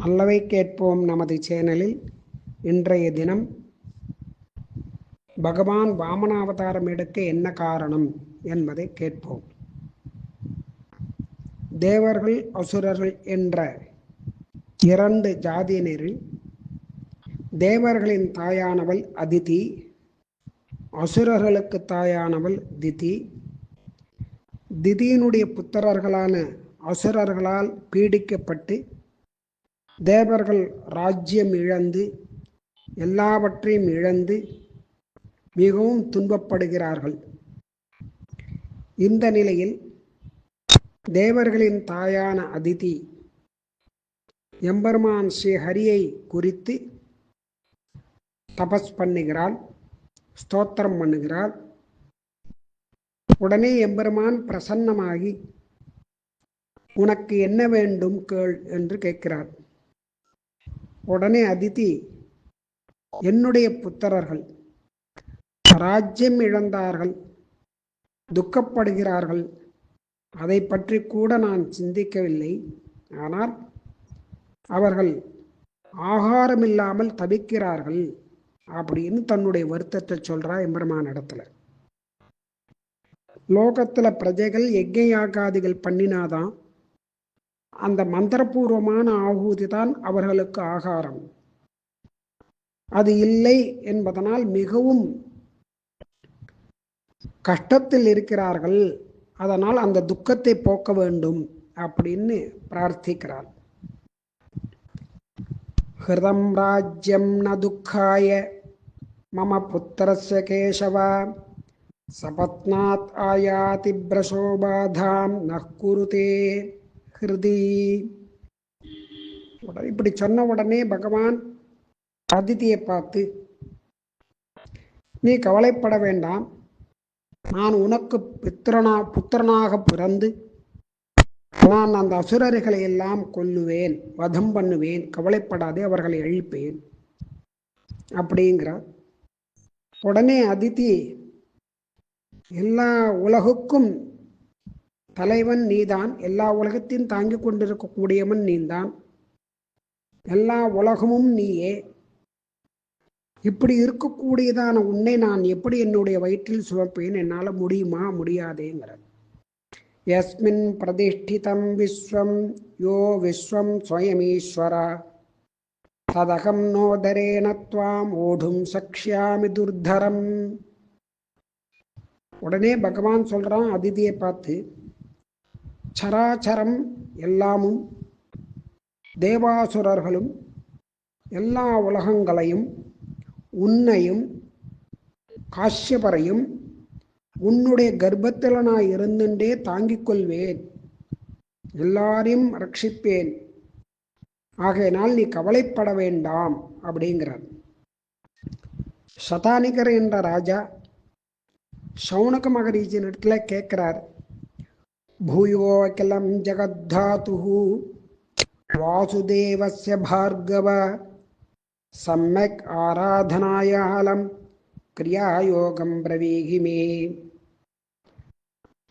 நல்லவை கேட்போம் நமது சேனலில். இன்றைய தினம் பகவான் வாமனாவதாரம் எடுக்க என்ன காரணம் என்பதை கேட்போம். தேவர்கள் அசுரர்கள் என்ற இரண்டு ஜாதியினரில் தேவர்களின் தாயானவள் அதிதி அசுரர்களுக்கு தாயானவள் திதி. திதியினுடைய புத்திரர்களான அசுரர்களால் பீடிக்கப்பட்டு தேவர்கள் ராஜ்யம் இழந்து எல்லாவற்றையும் இழந்து மிகவும் துன்பப்படுகிறார்கள். இந்த நிலையில் தேவர்களின் தாயான அதிதி எம்பெருமான் ஸ்ரீ ஹரியை குறித்து தபஸ் பண்ணுகிறாள் ஸ்தோத்திரம் பண்ணுகிறாள். உடனே எம்பெருமான் பிரசன்னமாகி உனக்கு என்ன வேண்டும்? கேள் என்று கேட்கிறார். உடனே அதிதி என்னுடைய புத்தரர்கள் ராஜ்யம் இழந்தார்கள் துக்கப்படுகிறார்கள். அதை பற்றி கூட நான் சிந்திக்கவில்லை. ஆனால் அவர்கள் ஆகாரம் இல்லாமல் தவிக்கிறார்கள் அப்படின்னு தன்னுடைய வருத்தத்தை சொல்றா எம்பெருமான் இடத்துல. லோகத்துல பிரஜைகள் யஜ்ய யாகாதிகள் பண்ணினாதான் அந்த மந்திரபூர்வமான ஆகூதி தான் அவர்களுக்கு ஆகாரம். அது இல்லை என்பதனால் மிகவும் கஷ்டத்தில் இருக்கிறார்கள். அதனால் அந்த துக்கத்தை போக்க வேண்டும் அப்படின்னு பிரார்த்திக்கிறார். ஹிருதம் ராஜ்யம் ந துக்காய மம புத்திரஸ்ய கேசவா சபத்னாத் ஆயாதி பிரசோபாதாம் நற்குருதே ஹிருதி இப்படி சொன்ன உடனே பகவான் அதிதியை பார்த்து நீ கவலைப்பட வேண்டாம். நான் உனக்கு பித்திரனா புத்திரனாக பிறந்து நான் அந்த அசுரர்களை எல்லாம் கொல்லுவேன் வதம் பண்ணுவேன் கவலைப்படாதே அவர்களை அழிப்பேன். அப்படிங்கிறார். உடனே அதித்தி எல்லா உலகுக்கும் தலைவன் நீதான் எல்லா உலகத்தையும் தாங்கிக் கொண்டிருக்கக்கூடியவன் நீதான் எல்லா உலகமும் நீயே. இப்படி இருக்கக்கூடியதான உன்னை நான் எப்படி என்னுடைய வயிற்றில் சுமப்பேன்? என்னால் முடியுமா? முடியாதேங்கிறது யஸ்மின் பிரதிஷ்டிதம் விஸ்வம் யோ விஸ்வம் ஸ்வயமீஸ்வரா. ததகம் நோதரேன துவாம் ஓடும் சக்ஷியாமி துர்தரம். உடனே பகவான் சொல்கிறான் அதிதியை பார்த்து சராச்சரம் எல்லாமும் தேவாசுரர்களும் எல்லா உலகங்களையும் உன்னையும் காஷ்யபரையும் உன்னுடைய கர்ப்பத்தில் நான் இருந்துட்டே தாங்கிக் கொள்வேன். எல்லாரையும் ரட்சிப்பேன். ஆகையினால் நீ கவலைப்பட வேண்டாம் அப்படிங்கிறார். சதானிகர் என்ற ராஜா சௌனக மகரீஜின் இடத்துல கேட்கிறார். भूयोऽखिलं जगद्धातुः। वासुदेवस्य भार्गव। பார்கவ சம்மக் ஆராதனாயாலம் கிரியாயோகம் பிரவீகிமே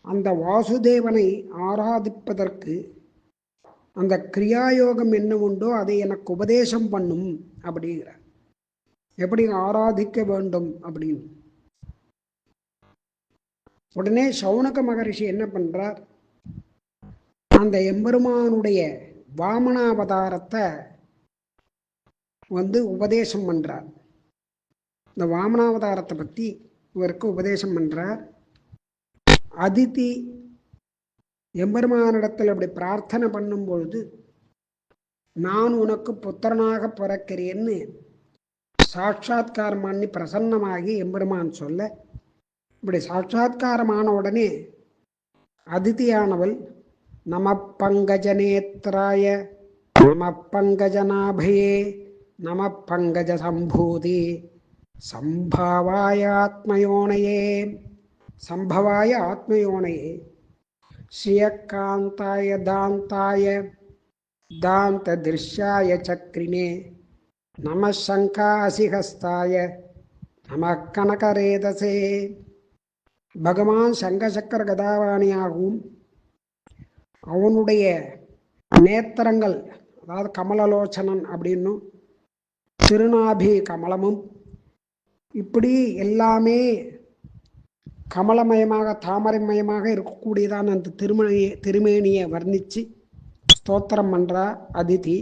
அந்த வாசுதேவனை ஆராதிப்பதற்கு அந்த கிரியாயோகம் என்ன உண்டோ அதை எனக்கு உபதேசம் பண்ணும் அப்படிங்கிற எப்படி ஆராதிக்க வேண்டும் அப்படின்னு. உடனே சௌனக மகரிஷி என்ன பண்றார்? அந்த எம்பெருமானுடைய வாமனாவதாரத்தை வந்து உபதேசம் பண்றார். இந்த வாமனாவதாரத்தை பற்றி இவருக்கு உபதேசம் பண்றார். அதிதி எம்பெருமானிடத்தில் அப்படி பிரார்த்தனை பண்ணும் பொழுது நான் உனக்கு புத்திரனாக பிறக்கிறேன்னு சாட்சா்காரம் பண்ணி பிரசன்னமாகி எம்பெருமான் சொல்ல இப்படி சாட்சா்காரமான உடனே அதிதியானவள் नमः पङ्कजनेत्राय नमः पङ्कजनाभये नमः पङ्कजसम्भूति सम्भावाय आत्मयोनये सम्भवाय आत्मयोनये। श्रियकान्ताय दान्ताय दान्तदृश्याय चक्रिणे। नमः शङ्कासिहस्ताय नमः कनकरेदसे भगवान् शङ्खशक्रगदावाण्याहुं அவனுடைய நேத்திரங்கள் அதாவது கமலலோச்சனன் அப்படின்னும் திருநாபி கமலமும் இப்படி எல்லாமே கமலமயமாக தாமரைமயமாக இருக்கக்கூடியதான அந்த திருமணியை திருமேனியை வர்ணித்து ஸ்தோத்திரம் பண்ணுறா அதிதி.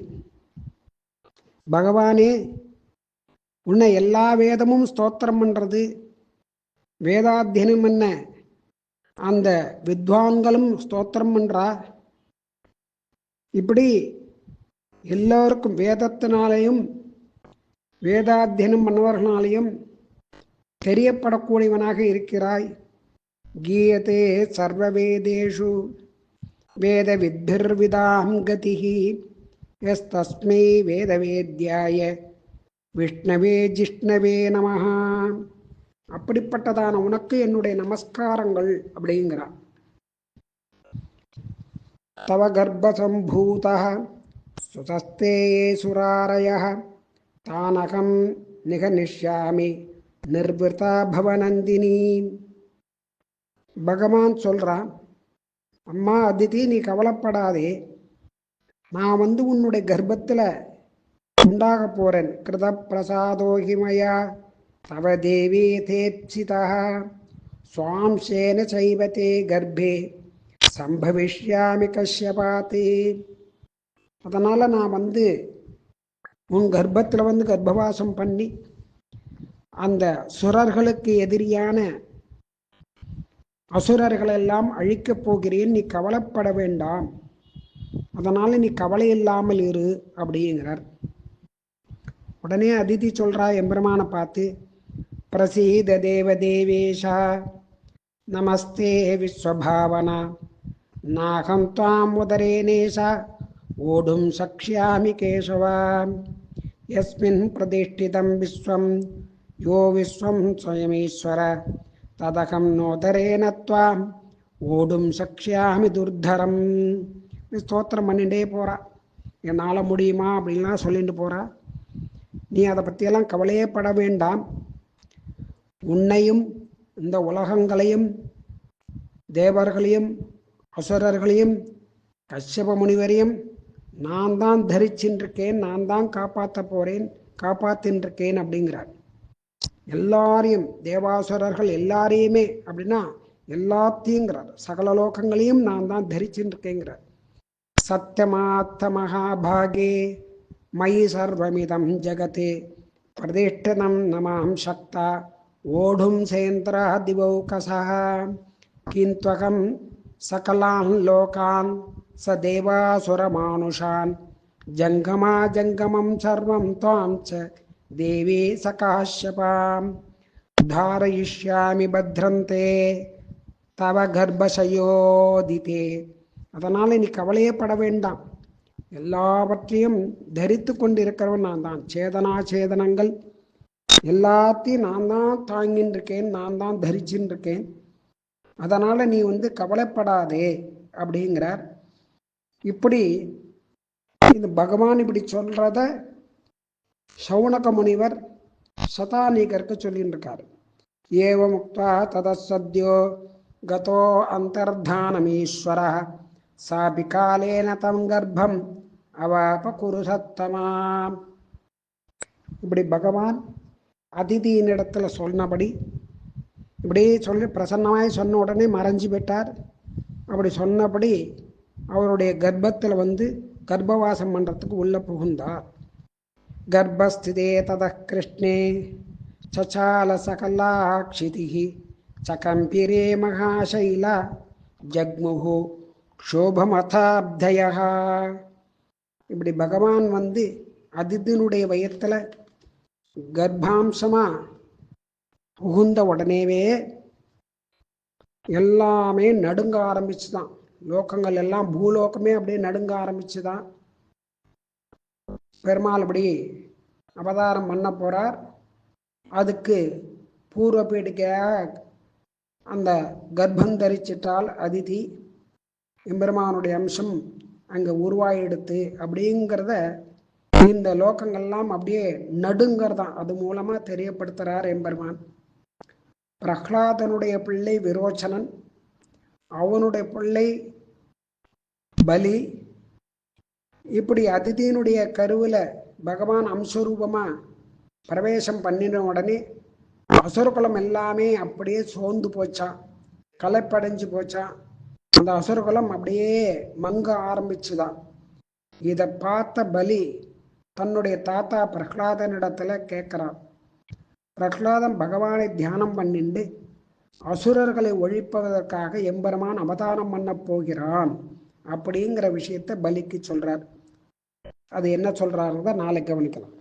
பகவானே உன்னை எல்லா வேதமும் ஸ்தோத்திரம் பண்ணுறது வேதாத்தியனம் என்ன அந்த வித்வான்களும் ஸ்தோத்திரம் பண்ணுறா இப்படி எல்லோருக்கும் வேதத்தினாலேயும் வேதாத்தியனம் பண்ணவர்களாலேயும் தெரியப்படக்கூடியவனாக இருக்கிறாய். கீயத்தே சர்வவேதேஷு வேத வித்பிர்விதாம் கதிஹி. எஸ்தஸ்மை வேதவேத்யாய விஷ்ணவே ஜிஷ்ணவே நமஹா. அப்படிப்பட்டதான உனக்கு என்னுடைய நமஸ்காரங்கள் அப்படிங்கிறான். தவ கர்ப்பசம்பூத சுதஸ்தே சுராரய தானகம் நிகனிஷ்யாமி நிர்விருதா பவநந்தினி பகவான் சொல்றான் அம்மா அதிதி நீ கவலைப்படாதே நான் வந்து உன்னுடைய கர்ப்பத்தில் உண்டாக போறேன் கிருத பிரசாதோகிமயா தவ தேவி தேப்சிதா சுவாம்சேன சைவத்தே கர்ப்பே சம்பவிஷ்யாமி கஷ்யபாத்தி அதனால் நான் வந்து உன் கர்ப்பத்தில் வந்து கர்ப்பவாசம் பண்ணி அந்த சுரர்களுக்கு எதிரியான அசுரர்களெல்லாம் அழிக்கப் போகிறேன். நீ கவலைப்பட வேண்டாம். அதனால் நீ கவலை இல்லாமல் இரு அப்படிங்கிறார். உடனே அதிதி சொல்கிறா எம்பெருமானை பார்த்து பிரசீத தேவ தேவேஷா நமஸ்தே விஸ்வபாவனா. நாகம் தாம் உதரே நேசா ஓடும் சக்ஷ்யாமி கேசவா யஸ்மின் பிரதிஷ்டிதம் விஸ்வம் யோ விஸ்வம் ஸ்வயமீஸ்வர ததகம் நோதரேன துவாம் ஓடும் சக்ஷியாமி துர்தரம் ஸ்தோத்திரம் பண்ணிட்டே போகிறா என்னால் முடியுமா அப்படின்லாம் சொல்லிட்டு போகிறா நீ அதை பற்றியெல்லாம் கவலையே பட வேண்டாம். உன்னையும் இந்த உலகங்களையும் தேவர்களையும் அசுரர்களையும் கஷ்யப முனிவரையும் நான் தான் தரிச்சின்றிருக்கேன் நான் தான் காப்பாற்ற போறேன் காப்பாத்தின்றிருக்கேன் அப்படிங்கிறார். எல்லாரையும் தேவாசுரர்கள் எல்லாரையுமே அப்படின்னா எல்லாத்தையுங்கிறார். சகல லோகங்களையும் நான் தான் தரிச்சின்றிருக்கேங்கிறார். சத்தியமாத்த மகாபாகே மயி சர்வமிதம் ஜகத்தே பிரதிஷ்டனம் நமாம் சக்தா ஓடும் சேந்திர திவௌகசா கிந்த்வகம் சகலான் லோகான் ச தேவாசுரமானுஷான் ஜங்கமா ஜங்கமம் சர்வம் துவாம் ச தேவி சகாஷ்யபாம் தாரயிஷ்யாமி பத்ரந்தே தவ கர்ப்பசயோதிதே அதனால் நீ கவலையே பட வேண்டாம். எல்லாவற்றையும் தரித்து கொண்டிருக்கிறவன் நான் தான். சேதனா சேதனங்கள் எல்லாத்தையும் நான் தான் தாங்கின்னு இருக்கேன் நான் தான் தரிச்சுன்னு இருக்கேன் அதனால் நீ வந்து கவலைப்படாதே அப்படிங்கிறார். இப்படி இந்த பகவான் இப்படி சொல்கிறத சௌனக முனிவர் சதாநீகருக்கு சொல்லிட்டு இருக்காரு ஏவ முக்தா ததசத்யோ கதோ அந்தர்தானமீஸ்வர சாபி காலேன தம் கர்ப்பம் அவாப குருசத்தமாம் இப்படி பகவான் அதிதியின் இடத்துல சொன்னபடி இப்படி சொல்லி பிரசன்னமாய் சொன்ன உடனே மறைஞ்சு விட்டார் அப்படி சொன்னபடி அவருடைய கர்ப்பத்தில் வந்து கர்ப்பவாசம் பண்ணுறதுக்கு உள்ளே புகுந்தார். கர்ப்பஸ்திதே தத கிருஷ்ணே சச்சால சகலாட்சிதிகி சகம்பிரே மகாசைல ஜக்முகு க்ஷோபமதாப்தயா இப்படி பகவான் வந்து அதிதினுடைய வயத்தில் கர்ப்பாம்சமாக புகுந்த உடனேவே எல்லாமே நடுங்க ஆரம்பிச்சுதான். லோகங்கள் எல்லாம் பூலோகமே அப்படியே நடுங்க ஆரம்பிச்சுதான். பெருமாள் அப்படி அவதாரம் பண்ண போறார். அதுக்கு பூர்வ பீடிக்கையாக அந்த கர்ப்பம் தரிச்சிட்டால் அதிதி எம்பெருமானுடைய அம்சம் அங்கே உருவாயிடுத்து அப்படிங்கிறத இந்த லோகங்கள்லாம் அப்படியே நடுங்கிறதான். அது மூலமாக தெரியப்படுத்துகிறார் எம்பெருமான். பிரஹ்லாதனுடைய பிள்ளை விரோச்சனன் அவனுடைய பிள்ளை பலி. இப்படி அதிதியினுடைய கருவில் பகவான் அம்சரூபமாக பிரவேசம் பண்ணின உடனே அசுரகுலம் எல்லாமே அப்படியே சோர்ந்து போச்சான் களைப்படைஞ்சு போச்சான் அந்த அசுரகுலம் அப்படியே மங்க ஆரம்பிச்சுதான். இதை பார்த்த பலி தன்னுடைய தாத்தா பிரகலாதனிடத்துல கேட்குறான் பிரகலாதன் பகவானை தியானம் பண்ணிண்டு அசுரர்களை ஒழிப்பதற்காக எம்பெருமான் அவதாரம் பண்ண போகிறான் அப்படிங்கிற விஷயத்த பலிக்கு சொல்றார். அது என்ன சொல்றாருதான் நாளைக்கு கவனிக்கலாம்.